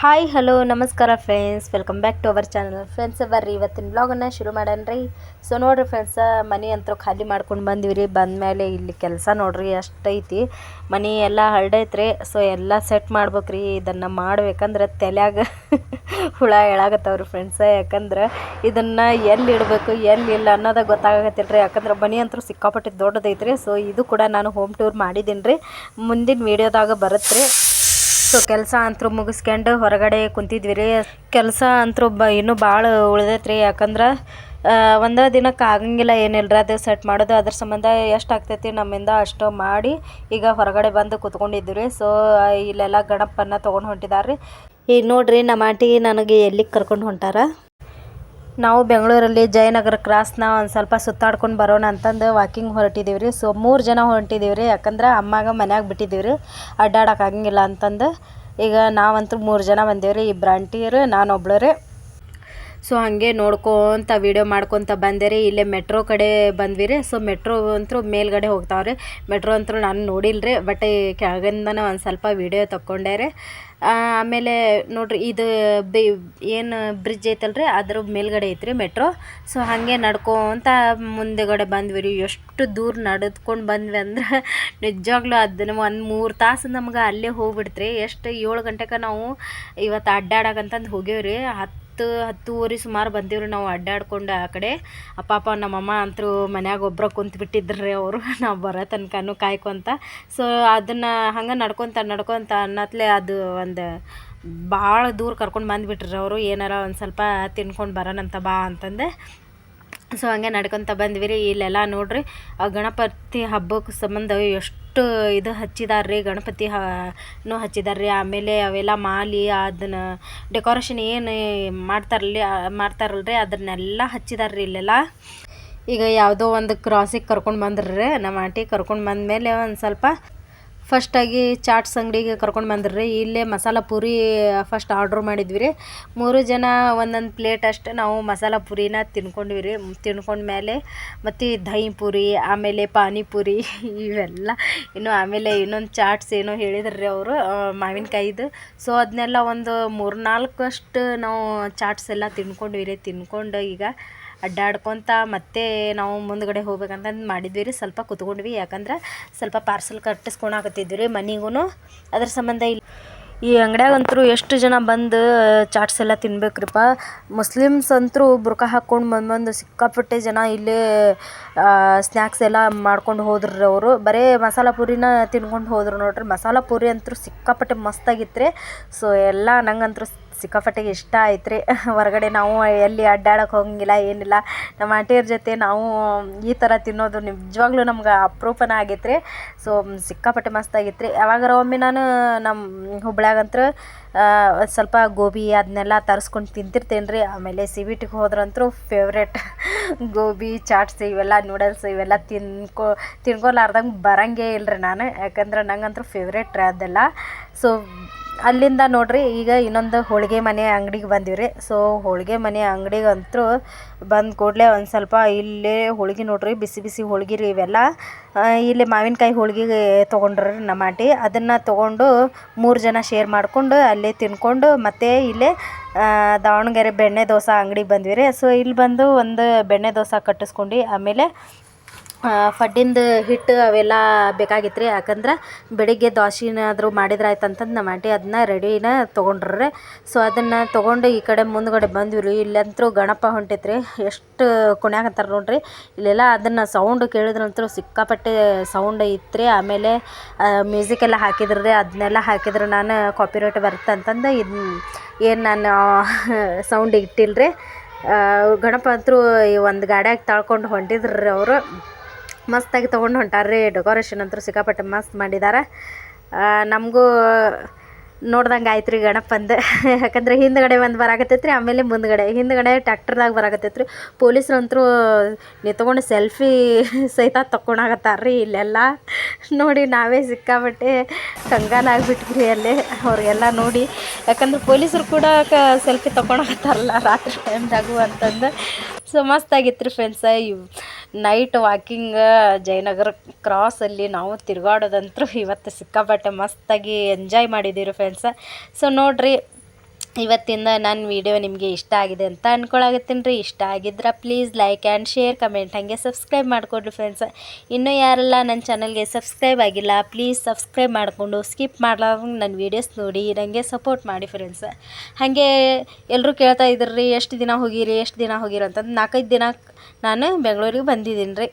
Hi hello ನಮಸ್ಕಾರ friends welcome back to our channel friends ಬರ್ರಿ, ಇವತ್ತಿನ ಬ್ಲಾಗನ್ನು ಶುರು ಮಾಡೋಣ ಸೊ ನೋಡಿರಿ ಫ್ರೆಂಡ್ಸ ಮನೆ ಅಂತೂ ಖಾಲಿ ಮಾಡ್ಕೊಂಡು ಬಂದಿವಿ ರೀ ಬಂದಮೇಲೆ ಇಲ್ಲಿ ಕೆಲಸ ನೋಡ್ರಿ, ಅಷ್ಟೈತಿ. ಮನೆ ಎಲ್ಲ ಹರಡೈತ್ರಿ. ಸೊ ಎಲ್ಲ ಸೆಟ್ ಮಾಡ್ಬೇಕ್ರಿ. ಇದನ್ನು ಮಾಡ್ಬೇಕಂದ್ರೆ ತಲೆಯಾಗ ಹುಳ ಎಳಾಗತ್ತವ್ರಿ ಫ್ರೆಂಡ್ಸ ಯಾಕಂದ್ರೆ ಇದನ್ನು ಎಲ್ಲಿ ಇಡಬೇಕು, ಎಲ್ಲಿ ಇಲ್ಲ ಅನ್ನೋದ ಗೊತ್ತಾಗತ್ತಿಲ್ಲ ರೀ ಯಾಕಂದ್ರೆ ಮನೆ ಅಂತೂ ಸಿಕ್ಕಾಪಟ್ಟೆ ದೊಡ್ಡದೈತ್ರಿ. ಸೊ ಇದು ಕೂಡ ನಾನು ಹೋಮ್ ಟೂರ್ ಮಾಡಿದ್ದೀನಿ ರೀ ಮುಂದಿನ ವೀಡಿಯೋದಾಗ ಬರುತ್ತೆ ರೀ ಸೊ ಕೆಲಸ ಅಂತರೂ ಮುಗಿಸ್ಕೊಂಡು ಹೊರಗಡೆ ಕುಂತಿದ್ವಿ ರೀ ಕೆಲಸ ಅಂತರೂ ಬ, ಇನ್ನೂ ಭಾಳ ಉಳ್ದೈತೆ ರೀ ಯಾಕಂದ್ರೆ ಒಂದೇ ದಿನಕ್ಕೆ ಆಗಂಗಿಲ್ಲ ಏನಿಲ್ಲ ರೀ ಅದು ಸೆಟ್ ಮಾಡೋದು. ಅದ್ರ ಸಂಬಂಧ ಎಷ್ಟು ಆಗ್ತೈತಿ ನಮ್ಮಿಂದ ಅಷ್ಟು ಮಾಡಿ ಈಗ ಹೊರಗಡೆ ಬಂದು ಕೂತ್ಕೊಂಡಿದ್ವಿ ರೀ ಸೊ ಇಲ್ಲೆಲ್ಲ ಗಣಪನ್ನ ತೊಗೊಂಡು ಹೊಂಟಿದ್ದಾರೆ ಈಗ ನೋಡ್ರಿ, ನಮ್ಮ ಆಂಟಿ ನನಗೆ ಎಲ್ಲಿಗೆ ಕರ್ಕೊಂಡು ಹೊಂಟಾರ? ನಾವು ಬೆಂಗಳೂರಲ್ಲಿ ಜಯನಗರ ಕ್ರಾಸ್ನ ಒಂದು ಸ್ವಲ್ಪ ಸುತ್ತಾಡ್ಕೊಂಡು ಬರೋಣ ಅಂತಂದು ವಾಕಿಂಗ್ ಹೊರಟಿದ್ದೀವಿ ರೀ. ಸೊ ಮೂರು ಜನ ಹೊರಟಿದ್ದೀವಿ ರೀ. ಯಾಕಂದ್ರೆ ಅಮ್ಮಾಗ ಮನ್ಯಾಗ ಬಿಟ್ಟಿದ್ದೀವಿ ರೀ. ಅಡ್ಡಾಡೋಕ್ಕಾಗಂಗಿಲ್ಲ ಅಂತಂದು ಈಗ ನಾವಂತೂ ಮೂರು ಜನ ಬಂದೀವಿ ರೀ ಇಬ್ಬರು ಆಂಟಿಯರು, ನಾನೊಬ್ಳು ರೀ. ಸೊ ಹಾಗೆ ನೋಡ್ಕೊತ ವೀಡಿಯೋ ಮಾಡ್ಕೊತ ಬಂದೆ ರೀ ಇಲ್ಲೇ ಮೆಟ್ರೋ ಕಡೆ ಬಂದ್ವಿ ರೀ ಸೊ ಮೆಟ್ರೋ ಅಂತೂ ಮೇಲ್ಗಡೆ ಹೋಗ್ತಾವ್ರಿ. ಮೆಟ್ರೋ ಅಂತೂ ನಾನು ನೋಡಿಲ್ಲ ರೀ ಬಟ್ ಕೆಳಗಿಂದನೇ ಒಂದು ಸ್ವಲ್ಪ ವೀಡಿಯೋ ತಕ್ಕೊಂಡೆ ರೀ. ಆಮೇಲೆ ನೋಡ್ರಿ, ಇದು ಬಿ, ಏನು ಬ್ರಿಡ್ಜ್ ಐತಲ್ರಿ? ಅದ್ರ ಮೇಲ್ಗಡೆ ಐತ್ರಿ ಮೆಟ್ರೋ ಸೊ ಹಾಗೆ ನಡ್ಕೊತ ಮುಂದೆಗಡೆ ಬಂದ್ವಿ ರೀ ಎಷ್ಟು ದೂರ ನಡೆದ್ಕೊಂಡು ಬಂದ್ವಿ ಅಂದ್ರೆ ನಿಜವಾಗ್ಲೂ ಅದನ್ನು ಒಂದು ಮೂರು ತಾಸು ನಮ್ಗೆ ಅಲ್ಲೇ ಹೋಗ್ಬಿಡ್ತ್ರಿ. ಎಷ್ಟು ಏಳು ಗಂಟೆಗೆ ನಾವು ಇವತ್ತು ಅಡ್ಡಾಡಕಂತಂದು ಹೋಗ್ಯವ್ರಿ. ಹತ್ತು ಹತ್ತು, ಹತ್ತುವರೆ ಸುಮಾರು ಬಂದೀವ್ರಿ ನಾವು ಅಡ್ಡಾಡ್ಕೊಂಡು ಆ ಕಡೆ. ಪಾಪ ನಮ್ಮಮ್ಮ ಅಂತೂ ಮನ್ಯಾಗ ಒಬ್ಬರ ಕುಂತು ಬಿಟ್ಟಿದ್ರಿ ಅವರು. ನಾವು ಬರೋ ತನಕನೂ ಕಾಯ್ಕೊಂತ. ಸೊ ಅದನ್ನು ಹಂಗೆ ನಡ್ಕೊತ ನಡ್ಕೊತ ಅನ್ನತ್ಲೆ ಅದು ಒಂದು ಭಾಳ ದೂರ ಕರ್ಕೊಂಡು ಬಂದುಬಿಟ್ರಿ ಅವರು. ಏನಾರ ಒಂದು ಸ್ವಲ್ಪ ತಿನ್ಕೊಂಡು ಬರೋಣಂತ ಬಾ ಅಂತಂದೆ. ಸೊ ಹಂಗೆ ನಡ್ಕೊತ ಬಂದ್ವಿ ರೀ. ಇಲ್ಲೆಲ್ಲ ನೋಡ್ರಿ, ಆ ಗಣಪತಿ ಹಬ್ಬಕ್ಕೆ ಸಂಬಂಧ ಎಷ್ಟು ಇದು ಹಚ್ಚಿದಾರೆ ರೀ, ಗಣಪತಿ ಹೂ ಹಚ್ಚಿದಾರೆ ರೀ. ಆಮೇಲೆ ಅವೆಲ್ಲ ಮಾಲಿ, ಅದನ್ನ ಡೆಕೋರೇಷನ್ ಏನು ಮಾಡ್ತಾರಲ್ಲ ಮಾಡ್ತಾರಲ್ರಿ ಅದನ್ನೆಲ್ಲ ಹಚ್ಚಿದಾರೆ ರೀ ಇಲ್ಲೆಲ್ಲ. ಈಗ ಯಾವುದೋ ಒಂದು ಕ್ರಾಸಿಗೆ ಕರ್ಕೊಂಡು ಬಂದ್ರಿ ನಮ್ಮ ಆಂಟಿ ಕರ್ಕೊಂಡು ಬಂದಮೇಲೆ ಒಂದು ಸ್ವಲ್ಪ ಫಸ್ಟಾಗಿ ಚಾಟ್ಸ್ ಅಂಗಡಿಗೆ ಕರ್ಕೊಂಡು ಬಂದ್ರಿ, ಇಲ್ಲೇ ಮಸಾಲ ಪೂರಿ ಫಸ್ಟ್ ಆರ್ಡ್ರ್ ಮಾಡಿದ್ವಿ ರೀ. ಮೂರು ಜನ ಒಂದೊಂದು ಪ್ಲೇಟ್ ಅಷ್ಟು ನಾವು ಮಸಾಲ ಪೂರಿನ ತಿನ್ಕೊಂಡ್ವಿ ರೀ. ತಿನ್ಕೊಂಡ್ಮೇಲೆ ಮತ್ತು ದಹಿ ಪೂರಿ, ಆಮೇಲೆ ಪಾನಿಪುರಿ ಇವೆಲ್ಲ. ಇನ್ನು ಆಮೇಲೆ ಇನ್ನೊಂದು ಚಾಟ್ಸ್ ಏನೋ ಹೇಳಿದ್ರು ಅವರು ಮಾವಿನಕಾಯಿದು. ಸೊ ಅದನ್ನೆಲ್ಲ ಒಂದು ಮೂರು ನಾಲ್ಕಷ್ಟು ನಾವು ಚಾಟ್ಸ್ ಎಲ್ಲ ತಿನ್ಕೊಂಡ್ವಿ ರೀ. ತಿನ್ಕೊಂಡು ಈಗ ಅಡ್ಡಾಡ್ಕೊತ ಮತ್ತೆ ನಾವು ಮುಂದ್ಗಡೆ ಹೋಗ್ಬೇಕಂತಂದು ಮಾಡಿದ್ವಿ ರೀ. ಸ್ವಲ್ಪ ಕುತ್ಕೊಂಡ್ವಿ. ಯಾಕಂದ್ರೆ ಸ್ವಲ್ಪ ಪಾರ್ಸಲ್ ಕಟ್ಟಿಸ್ಕೊಳಕತ್ತಿದ್ವಿ ರೀ ಮನೆಗೂ ಅದ್ರ ಸಂಬಂಧ ಇಲ್ಲಿ ಈ ಅಂಗಡ್ಯಾಗಂತೂ ಎಷ್ಟು ಜನ ಬಂದು ಚಾಟ್ಸ್ ಎಲ್ಲ ತಿನ್ಬೇಕ್ರಿಪ್ಪ ಮುಸ್ಲಿಮ್ಸ್ ಅಂತರೂ ಬುರ್ಕ ಹಾಕ್ಕೊಂಡು ಬಂದು ಬಂದು ಸಿಕ್ಕಾಪಟ್ಟೆ ಜನ ಇಲ್ಲೇ ಸ್ನ್ಯಾಕ್ಸ್ ಎಲ್ಲ ಮಾಡ್ಕೊಂಡು ಹೋದ್ರಿ ಅವರು. ಬರೀ ಮಸಾಲ ಪೂರಿನ ತಿನ್ಕೊಂಡು ಹೋದ್ರು ನೋಡ್ರಿ. ಮಸಾಲ ಪೂರಿ ಅಂತೂ ಸಿಕ್ಕಾಪಟ್ಟೆ ಮಸ್ತಾಗಿತ್ತು ರೀ. ಸೊ ಎಲ್ಲ ನಂಗಂತೂ ಸಿಕ್ಕಾಪಟ್ಟೆ ಇಷ್ಟ ಆಯ್ತು ರೀ ಹೊರಗಡೆ ನಾವು ಎಲ್ಲಿ ಅಡ್ಡಾಡಕ್ಕೆ ಹೋಗಂಗಿಲ್ಲ, ಏನಿಲ್ಲ. ನಮ್ಮ ಆಂಟಿಯವ್ರ ಜೊತೆ ನಾವು ಈ ಥರ ತಿನ್ನೋದು ನಿಜವಾಗ್ಲೂ ನಮ್ಗೆ ಅಪರೂಪನ ಆಗೈತೆ ರೀ ಸೊ ಸಿಕ್ಕಾಪಟ್ಟೆ ಮಸ್ತಾಗಿತ್ತು ರೀ ಯಾವಾಗಾರ ಒಮ್ಮೆ ನಾನು ನಮ್ಮ ಹುಬ್ಳ್ಯಾಗಂತೂ ಸ್ವಲ್ಪ ಗೋಬಿ ಅದನ್ನೆಲ್ಲ ತರಿಸ್ಕೊಂಡು ತಿಂತಿರ್ತೇನೆ ರೀ ಆಮೇಲೆ ಸಿವಿಟಿಗೆ ಹೋದ್ರಂತೂ ಫೇವ್ರೇಟ್ ಗೋಬಿ, ಚಾಟ್ಸ್ ಇವೆಲ್ಲ ನೂಡಲ್ಸ್ ಇವೆಲ್ಲ ತಿನ್ಕೊ, ತಿನ್ಕೊಲಾರ್ದಂಗೆ ಬರಂಗೇ ಇಲ್ಲ ರೀ ನಾನು. ಯಾಕಂದ್ರೆ ನಂಗಂತೂ ಫೇವ್ರೇಟ್ ರೀ ಅದೆಲ್ಲ. ಸೊ ಅಲ್ಲಿಂದ ನೋಡ್ರಿ, ಈಗ ಇನ್ನೊಂದು ಹೋಳಿಗೆ ಮನೆ ಅಂಗಡಿಗೆ ಬಂದಿವ್ರಿ. ಸೊ ಹೋಳಿಗೆ ಮನೆ ಅಂಗಡಿಗಂತೂ ಬಂದ ಕೂಡಲೇ ಒಂದು ಸ್ವಲ್ಪ ಇಲ್ಲೇ ಹೋಳಿಗೆ ನೋಡ್ರಿ, ಬಿಸಿ ಬಿಸಿ ಹೋಳಿಗೆ ರೀ ಇವೆಲ್ಲ. ಇಲ್ಲಿ ಮಾವಿನಕಾಯಿ ಹೋಳಿಗೆ ತೊಗೊಂಡ್ರಿ ನಮ್ಮ ಆಂಟಿ. ಅದನ್ನು ತೊಗೊಂಡು ಮೂರು ಜನ ಶೇರ್ ಮಾಡಿಕೊಂಡು ಅಲ್ಲೇ ತಿನ್ಕೊಂಡು ಮತ್ತೆ ಇಲ್ಲೇ ದಾವಣಗೆರೆ ಬೆಣ್ಣೆ ದೋಸೆ ಅಂಗಡಿಗೆ ಬಂದ್ವಿ ರೀ. ಸೊ ಇಲ್ಲಿ ಬಂದು ಒಂದು ಬೆಣ್ಣೆ ದೋಸೆ ಕಟ್ಟಿಸ್ಕೊಂಡು, ಆಮೇಲೆ ಫಡ್ಡಿಂದು ಹಿಟ್ಟು ಅವೆಲ್ಲ ಬೇಕಾಗಿತ್ತು ರೀ ಯಾಕಂದ್ರೆ ಬೆಳಿಗ್ಗೆ ದೋಸೆನಾದ್ರೂ ಮಾಡಿದ್ರೆ ಆಯ್ತು ಅಂತಂದು ನಮ್ಮ ಆಂಟಿ ಅದನ್ನ ರೆಡಿನ ತೊಗೊಂಡ್ರೆ ಸೊ ಅದನ್ನು ತೊಗೊಂಡು ಈ ಕಡೆ ಮುಂದ್ಗಡೆ ಬಂದ್ವಿ ರೀ ಇಲ್ಲಂತೂ ಗಣಪ ಹೊಂಟೈತೆ ರೀ ಎಷ್ಟು ಅಂತಾರೆ ನೋಡ್ರಿ. ಇಲ್ಲೆಲ್ಲ ಅದನ್ನು ಸೌಂಡ್ ಕೇಳಿದ್ರಂತೂ ಸಿಕ್ಕಾಪಟ್ಟೆ ಸೌಂಡ್ ಇತ್ತು ರೀ ಆಮೇಲೆ ಮ್ಯೂಸಿಕ್ ಎಲ್ಲ ಹಾಕಿದ್ರು ರೀ ಅದನ್ನೆಲ್ಲ ಹಾಕಿದ್ರೆ ನಾನು ಕಾಪಿರೈಟ್ ಬರುತ್ತೆ ಅಂತಂದು ಇದು ಏನು ನಾನು ಸೌಂಡ್ ಇಟ್ಟಿಲ್ಲ ರೀ ಗಣಪ ಅಂತೂ ಒಂದು ಗಾಡ್ಯಾಗ ತಳ್ಕೊಂಡು ಹೊಂಟಿದ್ರು ರೀ ಅವರು. ಮಸ್ತಾಗಿ ತೊಗೊಂಡು ಹೊಂಟಾರ ರೀ ಡೆಕೋರೇಷನ್ ಅಂತೂ ಸಿಕ್ಕಾಪಟ್ಟೆ ಮಸ್ತ್ ಮಾಡಿದ್ದಾರೆ ನಮಗೂ ನೋಡ್ದಂಗೆ ಆಯ್ತು ರೀ ಗಣಪಂದು ಯಾಕಂದ್ರೆ ಹಿಂದ್ಗಡೆ ಒಂದು ಬರಾಕತ್ತೈತ್ರಿ, ಆಮೇಲೆ ಮುಂದ್ಗಡೆ. ಹಿಂದ್ಗಡೆ ಟ್ಯಾಕ್ಟರ್ದಾಗ ಬರಾಕತ್ತೈತ್ರಿ. ರೀ ಪೊಲೀಸ್ರು ಅಂತೂ ನಿಂತ್ಕೊಂಡು ಸೆಲ್ಫಿ ಸಹಿತ ತಕ್ಕೊಳಕತ್ತಾರ ರೀ ಇಲ್ಲೆಲ್ಲ. ನೋಡಿ ನಾವೇ ಸಿಕ್ಕಾಪಟ್ಟೆ ಕಂಗಾಲಾಗ್ಬಿಟ್ವಿ ಅಲ್ಲಿ. ಅವ್ರಿಗೆಲ್ಲ ನೋಡಿ. ಯಾಕಂದ್ರೆ ಪೊಲೀಸರು ಕೂಡ ಕ ಸೆಲ್ಫಿ ತಗೊಳಕತ್ತಾರಲ್ಲ ರಾತ್ರಿ ಟೈಮ್ದಾಗು ಅಂತಂದು. ಸೊ ಮಸ್ತಾಗಿತ್ತು ರೀ ಫ್ರೆಂಡ್ಸ ಇವ್ ನೈಟ್ ವಾಕಿಂಗ್ ಜಯನಗರ ಕ್ರಾಸಲ್ಲಿ ನಾವು ತಿರುಗಾಡೋದಂತೂ ಇವತ್ತು ಸಿಕ್ಕಾಪಟ್ಟೆ ಮಸ್ತಾಗಿ ಎಂಜಾಯ್ ಮಾಡಿದ್ದೀವಿ ಫ್ರೆಂಡ್ಸ ಸೊ ನೋಡಿರಿ ಇವತ್ತಿಂದ ನನ್ನ ವಿಡಿಯೋ ನಿಮಗೆ ಇಷ್ಟ ಆಗಿದೆ ಅಂತ ಅಂದ್ಕೊಳಕತ್ತೀನಿ ರೀ. ಇಷ್ಟ ಆಗಿದ್ರೆ please like and share comment ಹಾಗೆ ಸಬ್ಸ್ಕ್ರೈಬ್ ಮಾಡಿಕೊಡ್ರಿ ಫ್ರೆಂಡ್ಸ್ ಇನ್ನೂ ಯಾರೆಲ್ಲ ನನ್ನ ಚಾನಲ್ಗೆ ಸಬ್ಸ್ಕ್ರೈಬ್ ಆಗಿಲ್ಲ ಪ್ಲೀಸ್ ಸಬ್ಸ್ಕ್ರೈಬ್ ಮಾಡಿಕೊಂಡು ಸ್ಕಿಪ್ ಮಾಡ್ಲಾರ್ದಂಗೆ ನನ್ನ ವೀಡಿಯೋಸ್ ನೋಡಿ ನನಗೆ ಸಪೋರ್ಟ್ ಮಾಡಿ ಫ್ರೆಂಡ್ಸ್ ಹಾಗೆ ಎಲ್ಲರೂ ಕೇಳ್ತಾ ಇದ್ರಿ ಎಷ್ಟು ದಿನ ಹೋಗಿರಿ, ಎಷ್ಟು ದಿನ ಹೋಗಿರಿ ಅಂತಂದು ನಾಲ್ಕೈದು ದಿನ ನಾನು ಬೆಂಗಳೂರಿಗೆ ಬಂದಿದ್ದೀನಿ ರೀ.